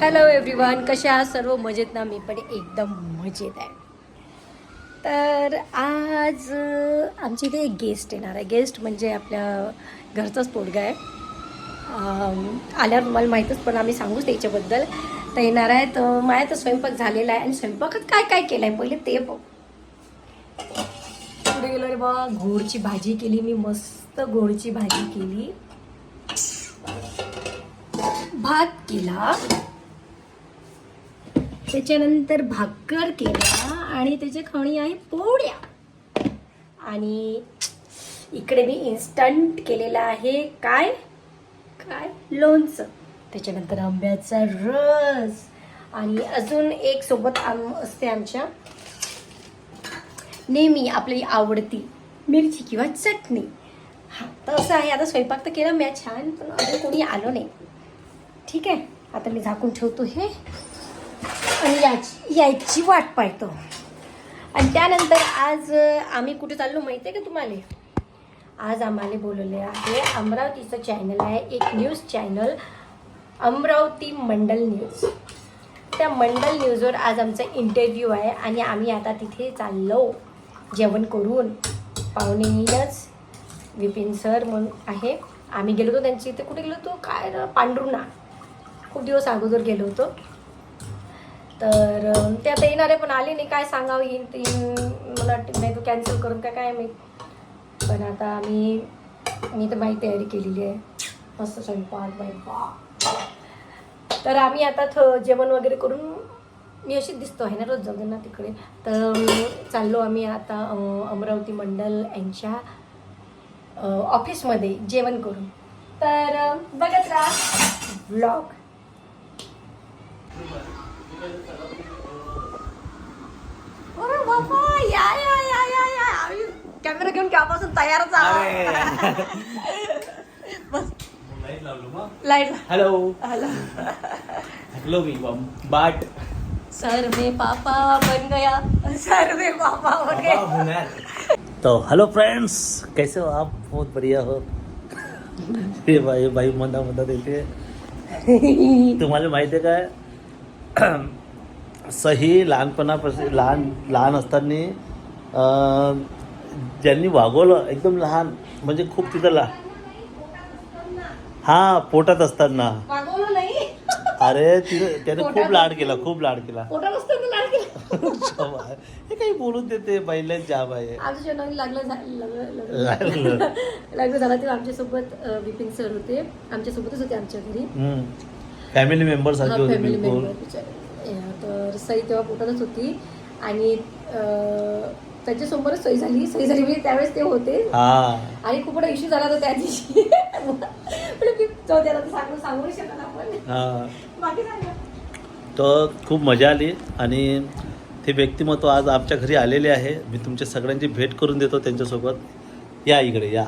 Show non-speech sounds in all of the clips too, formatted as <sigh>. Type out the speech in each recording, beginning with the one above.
Hello everyone कशा आहात? सर्व मजेत ना? मी पण एकदम मजेत आहे. तर आज आमची आमच्या इथे एक गेस्ट येणार आहे. गेस्ट म्हणजे आपल्या घरचाच पोरगा आहे. आल्यावर तुम्हाला माहीतच पण आम्ही सांगूच त्याच्याबद्दल तर येणार आहे. तर माझ्या तर स्वयंपाक झालेला आहे. आणि स्वयंपाकात काय काय केलं आहे पहिले ते बघ. पुढे गेलो रे बा. घोडची भाजी केली. मी मस्त घोडची भाजी केली. भात केला. त्याच्यानंतर भाकर केला आणि त्याच्या खाणी आहे पोळ्या. आणि इकडे मी इन्स्टंट केलेला आहे. काय? काय? लोणचं. त्याच्यानंतर आंब्याचा रस. आणि अजून एक सोबत आम असते आमच्या. नेहमी आपली आवडती मिरची किंवा चटणी. हा तर असं आहे. आता स्वयंपाक तर केला मी छान पण अजून कोणी आलो नाही. ठीक आहे. आता मी झाकून ठेवतो हे. आणि याची यायची वाट पाहतो. आणि त्यानंतर आज आम्ही कुठे चाललो माहिती आहे का तुम्हाला? आज आम्हाला बोलवले आहे अमरावतीचं चॅनल आहे एक news channel Amravati Mandal news त्या मंडल न्यूजवर आज आमचा इंटरव्ह्यू आहे आणि आम्ही आता तिथे चाललो. जेवण करून. पाहुणे विपिन सर म्हणून आहे. आम्ही गेलो होतो त्यांची इथे. कुठे गेलो होतो? काय ना पांडुर्णा खूप दिवस अगोदर गेलो होतो. तर ते आता येणारे पण आली नाही. काय सांगावं? येईन ते मला वाटतं नाही तो कॅन्सल करून का काय मी पण आता आम्ही मी तर माझी तयारी केलेली आहे. मस्त स्वयंपाक बाई बा तर आम्ही आता थ जेवण वगैरे करून मी अशीच दिसतो आहे ना रोज जाऊ ना तिकडे. तर चाललो आम्ही आता अमरावती मंडल यांच्या ऑफिसमध्ये जेवण करून. तर बघत राहा. ब्लॉग अरे बाबा या या या या या आम्ही कॅमेरा घेऊन केव्हापासून तयारच आहोत बस लाईट हॅलो हॅलो हॅलो मी बाट सर में पापा बन गया सर में पापा हो गए तो हेलो फ्रेंड्स कैसे हो आप? बहुत बढ़िया हो. हे भाई भाई मधा मधा देते <laughs> तुम्हाला माहिती आहे काय <clears throat> सही लहानपणापासून लहान लहान असताना अं, ज्यांनी वागवलं एकदम लहान म्हणजे खूप तिथं ला हा पोटात असताना. अरे तिथं त्याने खूप लाड केला खूप लाड केला. हे काही बोलून देते बैल जाब आहे. <laughs> लागलं झालं तेव्हा आमच्यासोबत अं, विपिन सर होते. आमच्यासोबतच होते आमच्या घरी. फॅमिली मेंबर सारखे होते फॅमिली बिलकुल. मेंबर बिचारे. अं, तर सई तेव्हा पोटातच होती. आणि अं, त्याच्यासमोरच सही झाली. सही झाली म्हणजे त्यावेळेस ते होते. हा. आणि खूप मोठा इश्यू झाला होता त्या दिवशी. पण मी जाऊ द्या आता सांगू सांगू नाही शकत आपण. हा. बाकी सांगा तर खूप मजा आली. आणि ते व्यक्तिमत्व आज आमच्या घरी आलेले आहे. मी तुमच्या सगळ्यांची भेट करून देतो त्यांच्यासोबत. या इकडे या.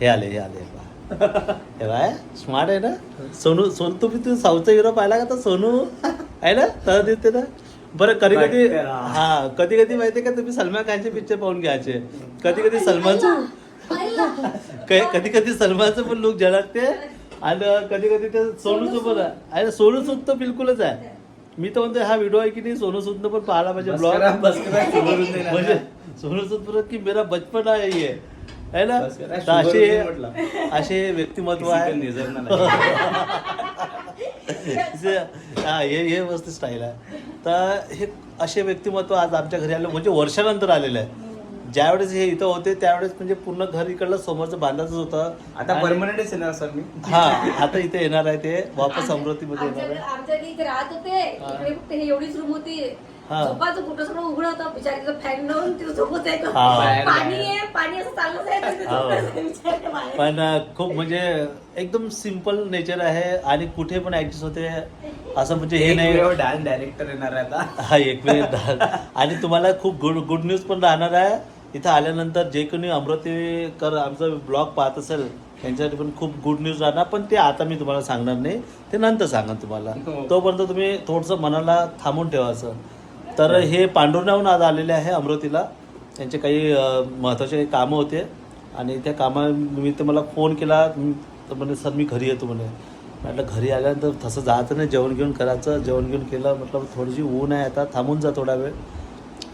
हे आले हे आले. हे बाय स्मार्ट आहे ना? सोनू सोनू तुम्ही तू साऊथचा हिरो पाहिला का तर सोनू? आहे ना? तर देते ना? बरं कधी कधी हा कधी कधी माहितीये का तुम्ही सलमान खानचे पिक्चर पाहून घ्यायचे. कधी कधी सलमानचं कधी कधी सलमानचं पण लुक झलकते आणि कधी कधी ते सोनूचं पण आहे. आणि सोनू सूद तर बिलकुलच आहे. मी तर म्हणतो हा व्हिडिओ आहे की नाही? सोनू सूदनं पण पाहिला पाहिजे ब्लॉग. <laughs> म्हणजे सोनू सूद परत की मेरा बचपन आहे ये है ना? तर असे. असे व्यक्तिमत्व आहे. <laughs> जे- हा हे हे मस्त स्टाईल आहे. तर हे असे व्यक्तिमत्व आज आमच्या घरी आलं म्हणजे वर्षानंतर आलेलं आहे. ज्यावेळेस हे इथं होते त्यावेळेस म्हणजे पूर्ण घर इकडलं समोरचं बांधायचं होतं. आता आणि- परमनंटच येणार सर मी. हा आता इथे येणार आहे ते. वापस अमरावतीमध्ये येणार आहे. आमच्या इथे राहत होते. इकडे फक्त हे एवढीच रूम होती. झोपाचं कुठं सगळं उघडं होतं बिचारीचं फॅन लावून तिथं झोपत आहे तो. हा. पाणी. आहे पाणी असं आहे हा. बिचारे बाहेर. पण अं, खूप म्हणजे एकदम सिंपल नेचर आहे आणि कुठे पण ऍडजस्ट होते असं म्हणजे हे नाही डान्स डायरेक्टर येणार आहे आता हा एक मिनिट आणि तुम्हाला खूप गुड गुड न्यूज पण राहणार आहे इथं आल्यानंतर जे कोणी अमरावतीकर आमचा ब्लॉग पाहत असेल त्यांच्यासाठी पण खूप गुड न्यूज राहणार पण ते आता मी तुम्हाला सांगणार नाही ते नंतर सांगा तुम्हाला हो. तोपर्यंत तुम्ही थोडंसं मनाला थांबून ठेवायचं तर हे पांडुरण्याहून आज आलेले आहे अमरावतीला त्यांचे काही महत्त्वाचे काही कामं होते. आणि त्या कामानिमित्त मला फोन केला मी- तर म्हणे सर मी घरी येतो म्हणे. म्हटलं घरी आल्यानंतर तसं जायचं नाही जेवण घेऊन करायचं. जेवण घेऊन केलं म्हटलं थोडीशी ऊन आहे आता थांबून जा थोडा वेळ.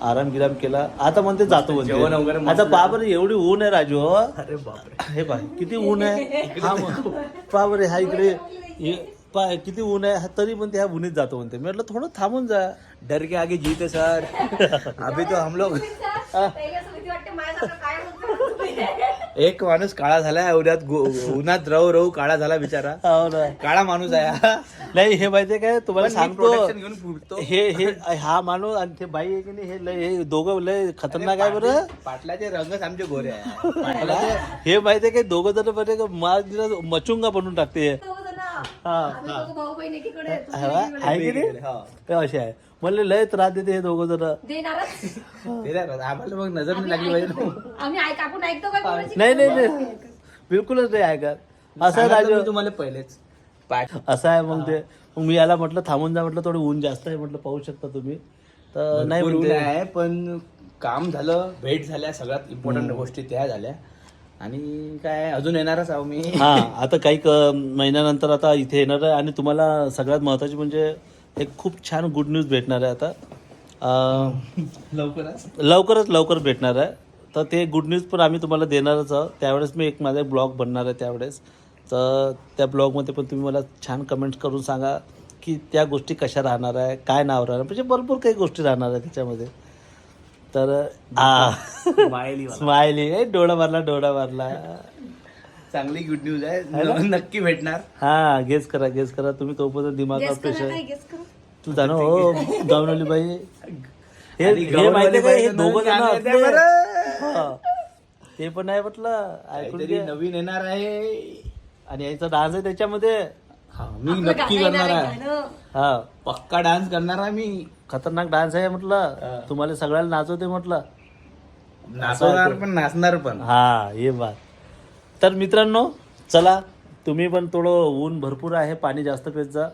आराम गिराम केला. आता म्हणते जातो आता बाबर एवढी ऊन आहे राजू हो. अरे बापरे. हे पाय किती ऊन आहे. <laughs> हा बाबरे हा इकडे. पाय किती ऊन आहे हा तरी पण ते ह्या उन्हीत जातो म्हणते. मी म्हटलं थोडं थांबून जा. डर के आगे जीत है. सर <laughs> अभी तो हम लोग एक माणूस काळा झालाय उद्यात गो- उन्हात राहू राहू काळा झाला बिचारा. हो ना. काळा माणूस आहे. नाही हे माहितीये काय? तुम्हाला सांगतो. हे हे हा माणूस आणि ते बाई आहे की नाही हे लय हे दोघं लय खतरनाक आहे बरं. पाटलाचे रंगच आमचे गोरे आहे. <laughs> हे माहितीये काय? दोघं जण बरे मार मचुंगा बनवून टाकते. भाऊ बहीण हा, आहे की नाही? हा. ते असे आहे. मला लय त्रास देते हे दोघं जण देणारच. ते नाही, आम्हाला मग नजर नाही लागली पाहिजे ना. आम्ही ऐक आपण ऐकतो काय कोणाची? नाही नाही नाही. बिलकुलच नाही ऐकत. असं आहे सांगितलं राजू मी तुम्हाला पहिलेच पाठ असं आहे मग ते. मग मी याला म्हटलं थांबून जा म्हटलं थोडं ऊन जास्त आहे म्हटलं पाहू शकता तुम्ही. तर नाही भरपूर ऊन म्हणते आहे पण काम झालं भेट झाल्या सगळ्यात इम्पॉर्टंट गोष्टी त्या झाल्या. आणि काय अजून येणारच आहो मी. हा आता काही क- महिन्यानंतर आता इथे येणार आहे आणि तुम्हाला सगळ्यात महत्वाची म्हणजे एक खूप छान गुड न्यूज भेटणार आहे आता. अं, लवकरच? लवकरच लवकर भेटणार आहे. तर ते गुड न्यूज पण आम्ही तुम्हाला देणारच आहोत. त्यावेळेस मी एक माझा ब्लॉग बनणार आहे त्यावेळेस. तर त्या ब्लॉगमध्ये पण तुम्ही मला छान कमेंट्स करून सांगा की त्या गोष्टी कशा राहणार आहे काय नाव राहणार म्हणजे भरपूर काही गोष्टी राहणार आहे त्याच्यामध्ये. तर आ स्माइली स्माइली ए डोळा मारला डोळा मारला. चांगली गुड न्यूज आहे. <laughs> नक्की भेटणार. हा गेस करा गेस करा. तुम्ही तोपर्यंत Guess करा प्रेशर काय, guess करा. तू जाणं हो गावनवली बाई हे <laughs> आणि हे माहिती हे दोघं जण. हा. ते पण आहे म्हटलं ऐकून काहीतरी घे. नवीन येणार आहे. आणि याचा डान्स आहे त्याच्यामध्ये. हा मी आपलं नक्की गाणं करणार आहे. आहे गाणं. हा. पक्का डान्स करणार आहे मी. खतरनाक डान्स आहे म्हटलं. हा. तुम्हाला सगळ्याला नाचवते म्हटलं. नाचवणार पण नाचणार पण. हा ये बात तर मित्रांनो चला तुम्ही पण थोडं ऊन भरपूर आहे पाणी जास्त पेत जा.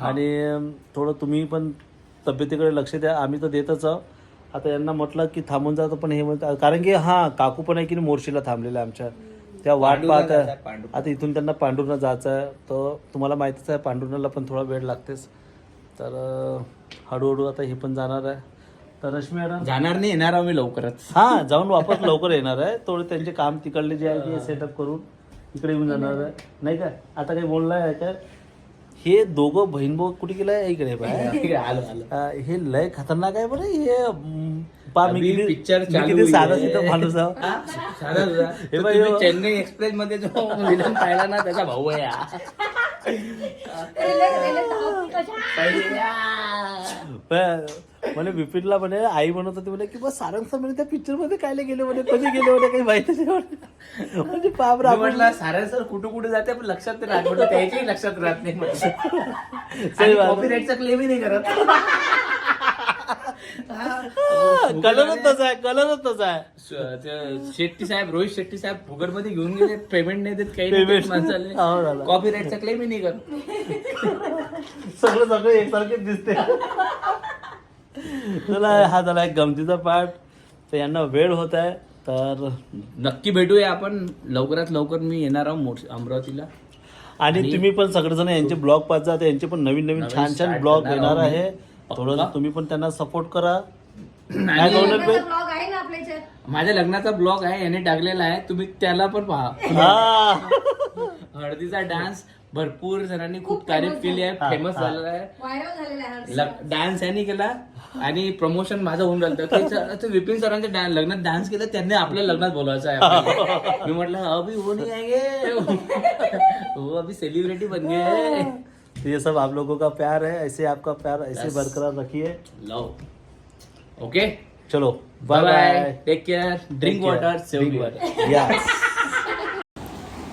आणि थोडं तुम्ही पण तब्येतीकडे लक्ष द्या. आम्ही तर देतच आहोत. आता यांना म्हटलं की थांबून जातो पण हे म्हणतात कारण की हा काकू पण आहे की मोर्शीला थांबलेल्या आमच्या. त्या वाट पाहत आहे. आता इथून त्यांना पांडुरला जायचं आहे. तर तुम्हाला माहितीच आहे पांडुरला पण थोडा वेळ लागतेच. तर हळूहळू आता हे पण जाणार आहे. तर रश्मी मॅडम जाणार नाही येणार आहो मी लवकरच हा जाऊन वापस लवकर येणार आहे थोडे त्यांचे काम तिकडले जे आहे ते सेटअप करून इकडे येऊन जाणार आहे नाही का आता काही बोलणार आहे का हे दोघं बहीण भाऊ कुठे गेलाय इकडे बाहेर. आलो आलो अं, हे लय खतरनाक आहे बरं हे अं, पहा मी अभी किती picture मी चालू किती साधा. सिधा माणूस आहो. हा? सुद्धा. चेन्नई एक्सप्रेस मध्ये जो विलन पाहिला ना त्याचा भाऊ आहे हा. म्हणे विपिनला म्हणे आई म्हणत होती म्हणे की बस सारंग सर म्हणे त्या पिक्चरमध्ये कायले गेले म्हणे कधी गेले म्हणे काही माहिती नाही म्हणे. म्हणजे आपण म्हटलं सारे सर कुठं कुठे जाते पण लक्षात राहत. म्हटलं त्याच्याही लक्षात राहत नाही. कॉपीराईटचा क्लेमही <laughs> नाही करत. कलरच तसा आहे कलरच तसा आहे. स- ते शेट्टी साहेब रोहित शेट्टी साहेब फुकटमध्ये घेऊन गेले पेमेंट नाही देत काही नाही Payment. देत हो झालं. माणसाला कॉपीराईटचा क्लेमही नाही करत सगळं सगळं एकसारखेच दिसते चला हा झाला एक गमतीचा पाठ तर यांना वेळ होत आहे तर नक्की भेटूया आपण. लवकरात लवकर मी येणार आहोत मोठ- अमरावतीला. आणि तुम्ही पण सगळेजण यांचे ब्लॉग पाहत जा तर यांचे पण नवीन नवीन नवीन छान छान start ब्लॉग करणार येणार आहोत. आहे. थोडं. तुम्ही पण त्यांना सपोर्ट करा <clears throat> काय आणि गौरव भाई? लग्नाचा vlog आहे ना आपल्या याच्यात? माझ्या लग्नाचा ब्लॉग आहे याने टाकलेला आहे तुम्ही त्याला पण पहा हा <laughs> हळदीचा डान्स भरपूर जणांनी खूप खूप तारीफ famous केली आहे हा, फेमस हा. झालेला आहे झालेला आहे हा. डान्स यांनी केला आणि प्रमोशन माझं होऊन राहिलं की सर- ते विपिन सरांच्या डा- लग्नात डान्स केला त्यांनी आपल्या लग्नात बोलवायचं आहे आपल्याला. <laughs> मी म्हटलं अभी वो नहीं वो <laughs> अभी सेलिब्रिटी बन गए तो ये सब आप लोगों का प्यार है ऐसे आपका प्यार ऐसे Yes. बरकरार रखिए। Love okay? चलो bye bye take care drink water save yes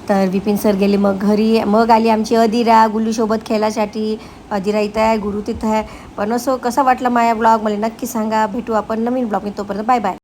तर विपिन सर गेले मग घरी. मग आली आमची अदिरा गुल्लूसोबत खेळासाठी. अदिरा इथं आहे गुरु तिथं आहे. पण असं कसा वाटला माझा ब्लॉग? मला नक्की सांगा. भेटू आपण नवीन ब्लॉग तोपर्यंत बाय बाय